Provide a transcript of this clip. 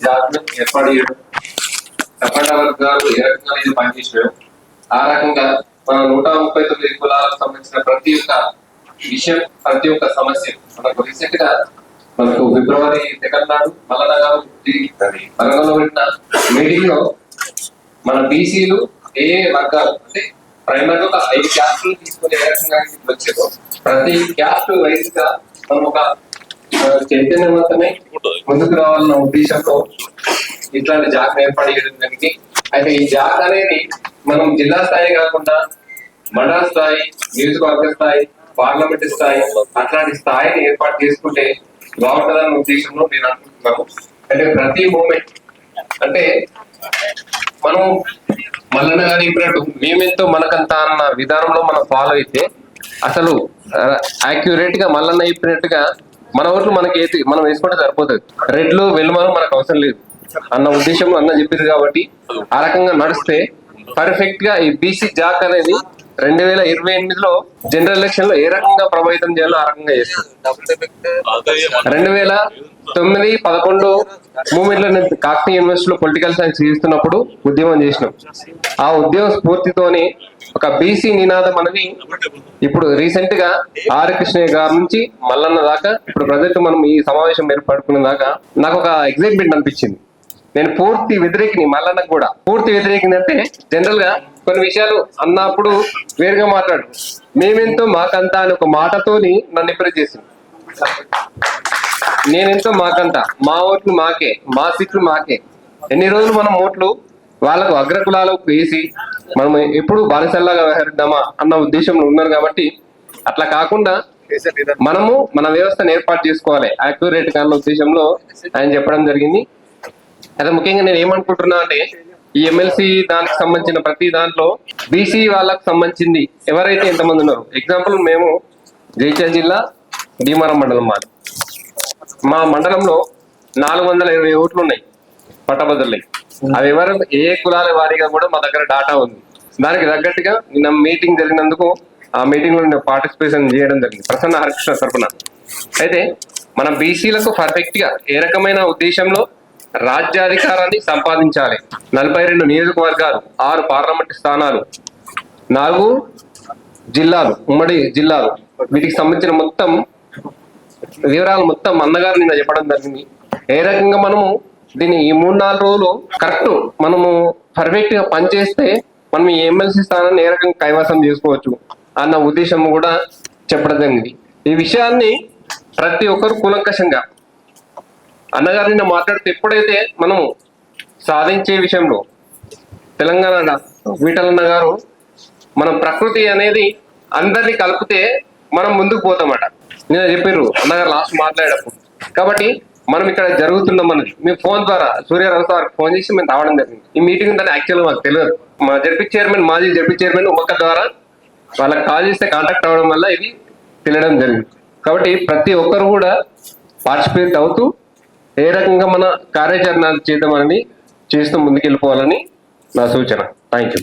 జాగ్రత్త ఏర్పాటు చేయడం సపండ వర్గాలు ఏ రకంగా ఇది పనిచేసాడు ఆ రకంగా మన నూట ముప్పై తొమ్మిది కులాలకు సంబంధించిన ప్రతి ఒక్క విషయం ప్రతి ఒక్క సమస్య మనకు రీసెంట్గా మనకు ఫిబ్రవరి సెకండ్ నాడు మల్లన్న గారు వరంగల్లో పెట్టిన మీటింగ్లో మన బీసీలు ఏ వర్గాలు అంటే ప్రైమరీ ఒక ఐదు క్యాస్ట్లు తీసుకుని ఏ రకంగా వచ్చేదో ప్రతి క్యాస్ట్ వైజ్గా మనం ఒక చైతన్యవంతమై ముందుకు రావాలన్న ఉద్దేశంతో ఇట్లాంటి జాగ్ ఏర్పాటు చేయడం జరిగింది. అయితే ఈ జాగ్ అనేది మనం జిల్లా స్థాయి కాకుండా మండల స్థాయి నియోజకవర్గ స్థాయి పార్లమెంట్ స్థాయి అట్లాంటి స్థాయిని ఏర్పాటు చేసుకుంటే బాగుంటుందన్న ఉద్దేశంలో నేను అనుకుంటున్నాను. అంటే ప్రతి మూమెంట్ అంటే మనం మల్లన్న గారు చెప్పినట్టు మేమెంతో మనకంత అన్న విధానంలో మనం ఫాలో అయితే అసలు యాక్యురేట్గా మల్లన్న చెప్పినట్టుగా మన ఓట్లు మనకి ఏది మనం వేసుకుంటే సరిపోతుంది. రెడ్లు వెలుమలు మనకు అవసరం లేదు. అన్న ఉద్దేశంలో అన్న చెప్పింది కాబట్టి ఆ రకంగా నడిస్తే పర్ఫెక్ట్గా ఈ బీసీ జాక్ అనేది రెండు వేల ఇరవై ఎనిమిదిలో జనరల్ ఎలక్షన్లో ఏ రకంగా ప్రభావితం చేయాలో ఆ రకంగా చేస్తుంది రెండు వేల తొమ్మిది పదకొండు మూమెంట్లో నేను కాకతీయ యూనివర్సిటీలో పొలిటికల్ సైన్స్ చేస్తున్నప్పుడు ఉద్యమం చేసినాం. ఆ ఉద్యమ స్ఫూర్తితోని ఒక బీసీ నినాదం అనేది ఇప్పుడు రీసెంట్గా ఆర్ కృష్ణయ్య గారి నుంచి మల్లన్న దాకా ఇప్పుడు ప్రజెంట్ మనం ఈ సమావేశం ఏర్పడుకున్న దాకా నాకు ఒక ఎగ్జైట్మెంట్ అనిపించింది. నేను పూర్తి వ్యతిరేకిని మల్లన్నకు కూడా పూర్తి వ్యతిరేకిని అంటే జనరల్గా కొన్ని విషయాలు అన్నప్పుడు వేరుగా మాట్లాడు. మేమెంతో మాకంతా అని ఒక మాటతోని నన్ను ఇంప్రెస్ చేసింది. నేనెంతో మాకంతా? మా ఓట్లు మాకే మా సీట్లు మాకే. ఎన్ని రోజులు మనం ఓట్లు వాళ్ళకు అగ్రకులాలకు వేసి మనం ఎప్పుడు బానిసల్లాగా వ్యవహరిద్దామా అన్న ఉద్దేశంలో ఉన్నారు కాబట్టి అట్లా కాకుండా మనము మన వ్యవస్థను ఏర్పాటు చేసుకోవాలి. యాక్యురేట్గా అన్న ఉద్దేశంలో ఆయన చెప్పడం జరిగింది. అయితే ముఖ్యంగా నేను ఏమనుకుంటున్నా అంటే ఈ ఎమ్మెల్సీ దానికి సంబంధించిన ప్రతి దాంట్లో బీసీ వాళ్ళకు సంబంధించింది ఎవరైతే ఎంతమంది ఉన్నారు. ఎగ్జాంపుల్ మేము జైచల్ జిల్లా భీమారం మండలం మాది. మా మండలంలో నాలుగు వందల ఇరవై ఓట్లు ఉన్నాయి పట్టభద్రులై అవి ఎవరు? ఏ కులాల వారీగా కూడా మా దగ్గర డాటా ఉంది. దానికి తగ్గట్టుగా నిన్న మీటింగ్ జరిగినందుకు ఆ మీటింగ్లో నేను పార్టిసిపేషన్ చేయడం జరిగింది. ప్రసన్న హరికృష్ణ తరఫున అయితే మన బీసీలకు పర్ఫెక్ట్గా ఏ రకమైన ఉద్దేశంలో రాజ్యాధికారాన్ని సంపాదించాలి. నలభై రెండు నియోజకవర్గాలు ఆరు పార్లమెంట్ స్థానాలు నాలుగు జిల్లాలు ఉమ్మడి జిల్లాలు. వీటికి సంబంధించిన మొత్తం వివరాలు మొత్తం అన్నగారు నిన్న చెప్పడం జరిగింది. ఏ రకంగా మనము దీన్ని ఈ మూడు నాలుగు రోజులు కరెక్ట్ మనము పర్ఫెక్ట్గా పనిచేస్తే మనం ఈ ఎమ్మెల్సీ స్థానాన్ని ఏ రకంగా కైవసం చేసుకోవచ్చు అన్న ఉద్దేశం కూడా చెప్పడం జరిగింది. ఈ విషయాన్ని ప్రతి ఒక్కరు కూలంకషంగా అన్నగారు నిన్న మాట్లాడితే ఎప్పుడైతే మనము సాధించే విషయంలో తెలంగాణ వీటలన్న గారు మనం ప్రకృతి అనేది అందరినీ కలిపితే మనం ముందుకు పోతామట. నేను చెప్పారు అన్నగారు లాస్ట్ మాట్లాడేటప్పుడు. కాబట్టి మనం ఇక్కడ జరుగుతున్నాం మనది మీ ఫోన్ ద్వారా సూర్యరావు సార్ ఫోన్ చేసి మేము రావడం జరిగింది. ఈ మీటింగ్ ఉందని యాక్చువల్గా మాకు తెలియదు. మా జడ్పీ చైర్మన్ మాజీ జడ్పీ చైర్మన్ ఒక్క ద్వారా వాళ్ళకి కాల్ చేస్తే కాంటాక్ట్ అవ్వడం వల్ల ఇది తెలియడం జరిగింది. కాబట్టి ప్రతి ఒక్కరు కూడా పార్టిసిపేట్ అవుతూ ఏ రకంగా మన కార్యాచరణ చేద్దామని చేస్తూ ముందుకెళ్ళిపోవాలని నా సూచన. Thank you